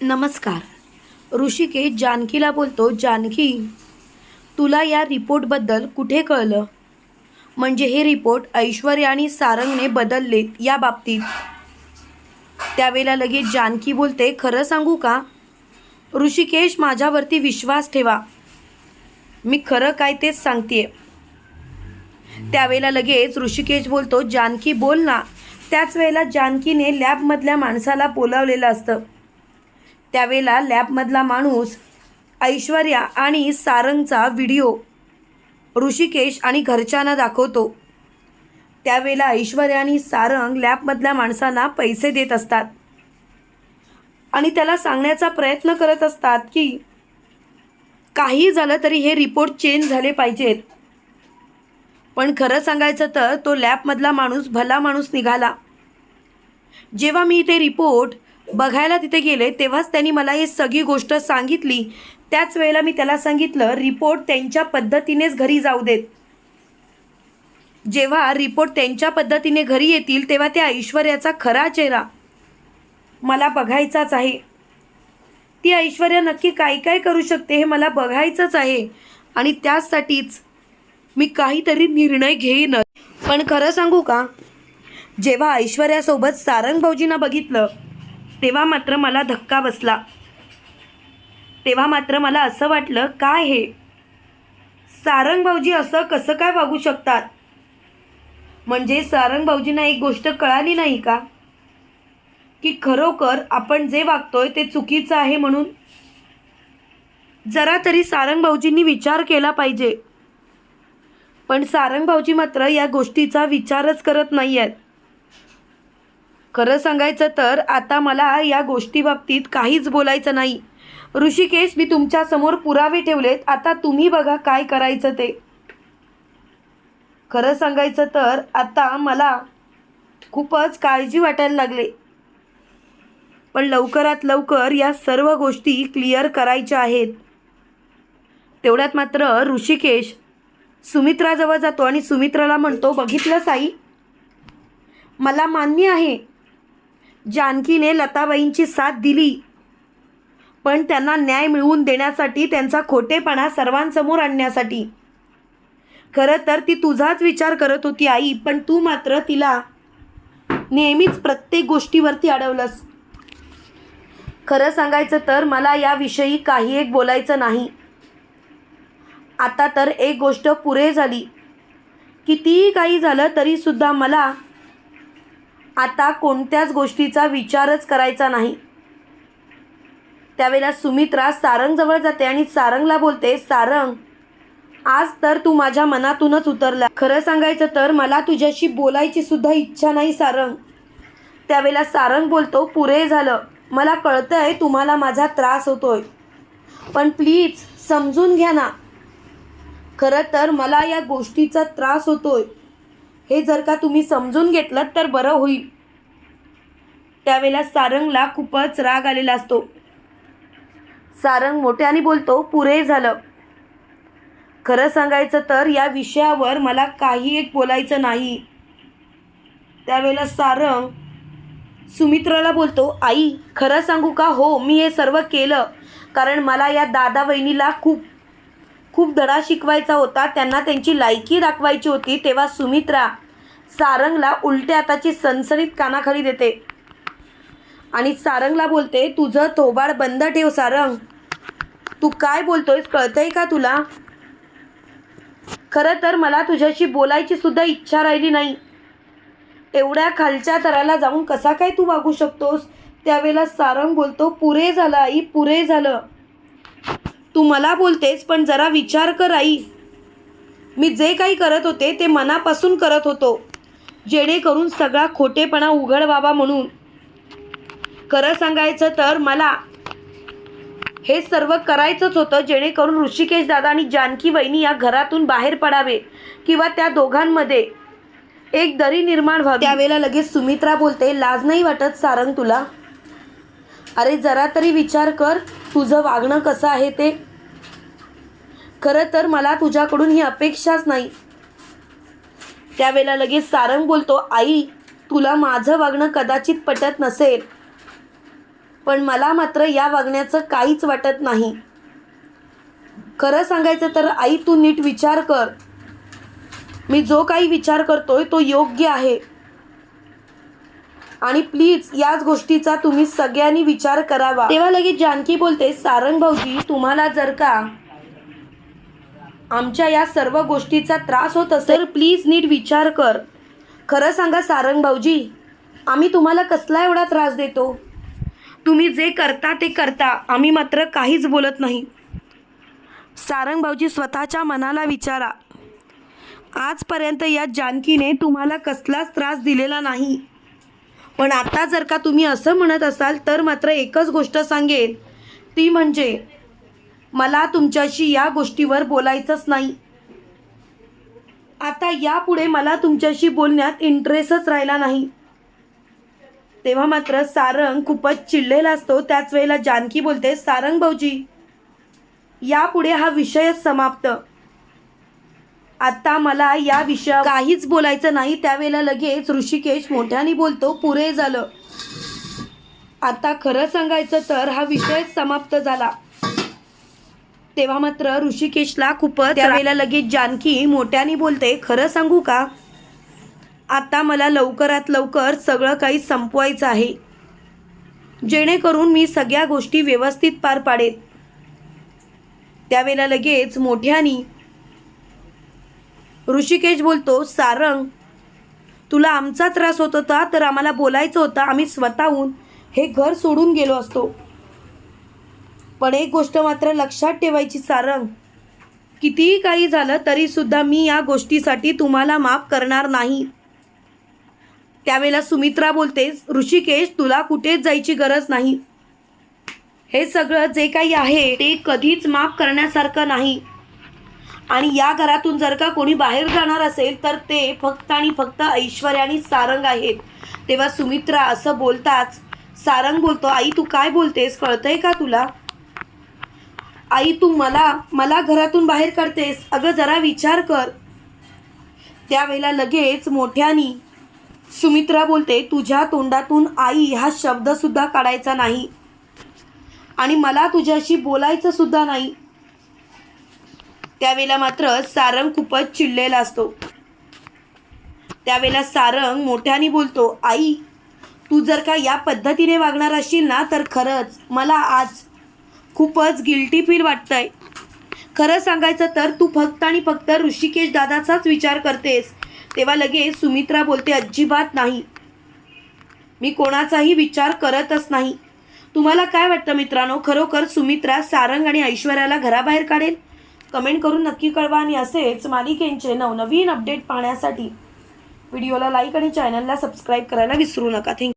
नमस्कार. ऋषिकेश जानकीला बोलतो जानकी तुला या रिपोर्टबद्दल कुठे कळलं? म्हणजे हे रिपोर्ट ऐश्वर्या आणि सारंगने बदललेत या बाबतीत त्यावेळेला लगेच जानकी बोलते खरं सांगू का? ऋषिकेश माझ्यावरती विश्वास ठेवा. मी खरं काय तेच सांगते त्यावेळेला लगेच ऋषिकेश बोलतो जानकी बोल ना. त्याच वेळेला जानकीने लॅबमधल्या माणसाला बोलावलेलं असतं. त्यावेळेला लॅबमधला माणूस ऐश्वर्या आणि सारंगचा व्हिडिओ ऋषिकेश आणि घरच्यांना दाखवतो. त्यावेळेला ऐश्वर्या आणि सारंग लॅबमधल्या माणसांना पैसे देत असतात. आणि त्याला सांगण्याचा प्रयत्न करत असतात की काही झालं तरी हे रिपोर्ट चेंज झाले पाहिजेत. पण खरं सांगायचं तर तो लॅबमधला माणूस भला माणूस निघाला. जेव्हा मी ते रिपोर्ट बघायला तिथे गेले तेव्हाच त्यांनी मला ही सगळी गोष्ट सांगितली. त्याच वेळेला मी त्याला सांगितलं रिपोर्ट त्यांच्या पद्धतीनेच घरी जाऊ देत. जेव्हा रिपोर्ट त्यांच्या पद्धतीने घरी येतील तेव्हा त्या ऐश्वर्याचा खरा चेहरा मला बघायचाच आहे. ती ऐश्वर्या नक्की काय काय करू शकते हे मला बघायचंच आहे आणि त्याचसाठीच मी काहीतरी निर्णय घेईनच. पण खरं सांगू का? जेव्हा ऐश्वर्यासोबत सारंग भाऊजींना बघितलं तेव्हा मात्र मला धक्का बसला. तेव्हा मात्र मला असं वाटलं काय हे? सारंग भाऊजी असं कसं काय वागू शकतात? म्हणजे सारंग भाऊजींना एक गोष्ट कळाली नाही का? की खरोखर आपण जे वागतोय ते चुकीचं आहे म्हणून? जरा तरी सारंग भाऊजींनी विचार केला पाहिजे. पण सारंग भाऊजी मात्र या गोष्टीचा विचारच करत नाही आहेत खरं सांगायचं तर आता मला या गोष्टीबाबतीत काहीच बोलायचं नाही. ऋषिकेश मी तुमच्यासमोर पुरावे ठेवलेत. आता तुम्ही बघा काय करायचं ते. खरं सांगायचं तर आता मला खूपच काळजी वाटायला लागले. पण लवकरात लवकर या सर्व गोष्टी क्लिअर करायच्या आहेत. तेवढ्यात मात्र ऋषिकेश सुमित्राजवळ जातो आणि सुमित्राला म्हणतो बघितलं साई? मला मान्य आहे जानकीने लताबाईंची साथ दिली. पण त्यांना न्याय मिळवून देण्यासाठी त्यांचा खोटेपणा सर्वांसमोर आणण्यासाठी. खरं तर ती तुझाच विचार करत होती आई पण तू मात्र तिला नेहमीच प्रत्येक गोष्टीवरती अडवलंस. खरं सांगायचं तर मला याविषयी काही एक बोलायचं नाही. आता तर एक गोष्ट पुरे झाली. कितीही काही झालं तरीसुद्धा मला आता कोणत्याच गोष्टीचा विचारच करायचा नाही. त्यावेळेला सुमित्रा सारंगजवळ जाते आणि सारंगला बोलते सारंग आज तर तू माझ्या मनातूनच उतरला. खरं सांगायचं तर मला तुझ्याशी बोलायची सुद्धा इच्छा नाही सारंग. त्यावेळेला सारंग बोलतो पुरे झालं. मला कळतंय तुम्हाला माझा त्रास होतोय. पण प्लीज समजून घ्या ना. खरं तर मला या गोष्टीचा त्रास होतोय. हे जर का तुम्ही समजून घेतलं तर बरं होईल. त्यावेळेला सारंगला खूपच राग आलेला असतो. सारंग मोठ्याने बोलतो पुरे झालं. खरं सांगायचं तर या विषयावर मला काही एक बोलायचं नाही. त्यावेळेला सारंग सुमित्राला बोलतो आई खरं सांगू का? हो मी हे सर्व केलं. कारण मला या दादा वहिनीला खूप खूप धडा शिकवायचा होता. त्यांना त्यांची लायकी दाखवायची होती. तेव्हा सुमित्रा सारंगला उलट्या हाताची सनसनीत कानाखाली देते. आणि सारंगला बोलते तुझं थोबाड बंद ठेव सारंग. तू काय बोलतोयस? कळतंय का तुला? खरं तर मला तुझ्याशी बोलायची सुद्धा इच्छा राहिली नाही. एवढ्या खालच्या तराला जाऊन कसा काय तू वागू शकतोस? त्यावेळेला सारंग बोलतो पुरे झालं आई पुरे झालं. तू मला बोलतेस पण जरा विचार कर आई. मी जे काही करत होते ते मनापासून करत होतो. जेणेकरून सगळा खोटेपणा उघड व्हावा म्हणून. खरं सांगायचं तर मला हे सर्व करायचंच होतं जेणेकरून ऋषिकेश दादा आणि जानकी वहिनी या घरातून बाहेर पडावे किंवा त्या दोघांमध्ये एक दरी निर्माण व्हावी. त्यावेळेला लगेच सुमित्रा बोलते लाज नाही वाटत सारंग तुला? अरे जरा तरी विचार कर तुझं वागणं कसं आहे ते. खरं तर मला तुझ्याकडून ही अपेक्षाच नाही. त्यावेळेला लगेच सारंग बोलतो आई तुला माझं वागणं कदाचित पटत नसेल पण मला मात्र या वागण्याचं काहीच वाटत नाही. खरं सांगायचं तर आई तू नीट विचार कर. मी जो काही विचार करतोय तो योग्य आहे. आणि प्लीज याच गोष्टीचा तुम्ही सगळ्यांनी विचार करावा. तेव्हा लगेच जानकी बोलते सारंग भाऊजी तुम्हाला जर का आमच्या या सर्व गोष्टीचा त्रास होत असेल तर प्लीज नीट विचार कर. खरं सांगा सारंग भाऊजी आम्ही तुम्हाला कसला एवढा त्रास देतो? तुम्ही जे करता ते करता आम्ही मात्र काहीच बोलत नाही. सारंग भाऊजी स्वतःच्या मनाला विचारा. आजपर्यंत या जानकीने तुम्हाला कसलाच त्रास दिलेला नाही. पण आता जर का तुम्ही असं म्हणत असाल तर मात्र एकच गोष्ट सांगेन. ती म्हणजे मला तुमच्याशी या गोष्टीवर बोलायचंच नाही. आता यापुढे मला तुमच्याशी बोलण्यात इंटरेस्टच राहिला नाही. तेव्हा मात्र सारंग खूपच चिडलेला असतो. त्याच वेळेला जानकी बोलते सारंग भाऊजी यापुढे हा विषयच समाप्त. आता मला या विषया काहीच बोलायचं नाही. त्यावेळेला लगेच ऋषिकेश मोठ्याने बोलतो पुरे झालं. आता खरं सांगायचं तर हा विषय समाप्त झाला. तेव्हा मात्र ऋषिकेशला खूपच त्यावेळेला लगेच जानकी मोठ्याने बोलते खरं सांगू का? आता मला लवकरात लवकर सगळं काही संपवायचं आहे. जेणेकरून मी सगळ्या गोष्टी व्यवस्थित पार पाडेत त्यावेळेला लगेच मोठ्यानी ऋषिकेश बोलतो सारंग तुला आमचा त्रास होत होता तर आम्हाला बोलायचं होतं आम्ही स्वतःहून हे घर सोडून गेलो असतो. पण एक गोष्ट मात्र लक्षात ठेवायची सारंग. कितीही काही झालं तरी सुद्धा मी या गोष्टीसाठी तुम्हाला माफ करणार नाही. त्यावेळेला सुमित्रा बोलतेस ऋषिकेश तुला कुठेच जायची गरज नाही. हे सगळं जे काही आहे ते कधीच माफ करण्यासारखं नाही. आणि या घरातून जर का कोणी बाहेर जाणार असेल तर ते फक्त आणि फक्त ऐश्वर्या आणि सारंग आहेत. तेव्हा सुमित्रा असं बोलताच सारंग बोलतो आई तू काय बोलतेस? कळतंय का तुला? आई तू मला मला घरातून बाहेर काढतेस. अगं जरा विचार कर. त्यावेळेला लगेच मोठ्यानी सुमित्रा बोलते तुझ्या तोंडातून आई हा शब्दसुद्धा काढायचा नाही. आणि मला तुझ्याशी बोलायचं सुद्धा नाही. त्यावेळेला मात्र सारंग खूपच चिडलेला असतो. त्यावेळेला सारंग मोठ्याने बोलतो आई तू जर का या पद्धतीने वागणार असशील ना तर खरंच मला आज खूपच गिल्टी फील वाटतंय. खरं सांगायचं तर तू फक्त आणि फक्त ऋषिकेश दादाचाच विचार करतेस. तेव्हा लगेच सुमित्रा बोलते अजिबात नाही. मी कोणाचाही विचार करतच नाही. तुम्हाला काय वाटतं मित्रांनो? खरोखर सुमित्रा सारंग आणि ऐश्वर्याला घराबाहेर काढेल? कमेंट करून नक्की कळवा आणि असेच मालिकेंचे नवनवीन अपडेट पाहण्यासाठी व्हिडिओला लाईक आणि चॅनलला सबस्क्राईब करायला विसरू नका. थँक्यू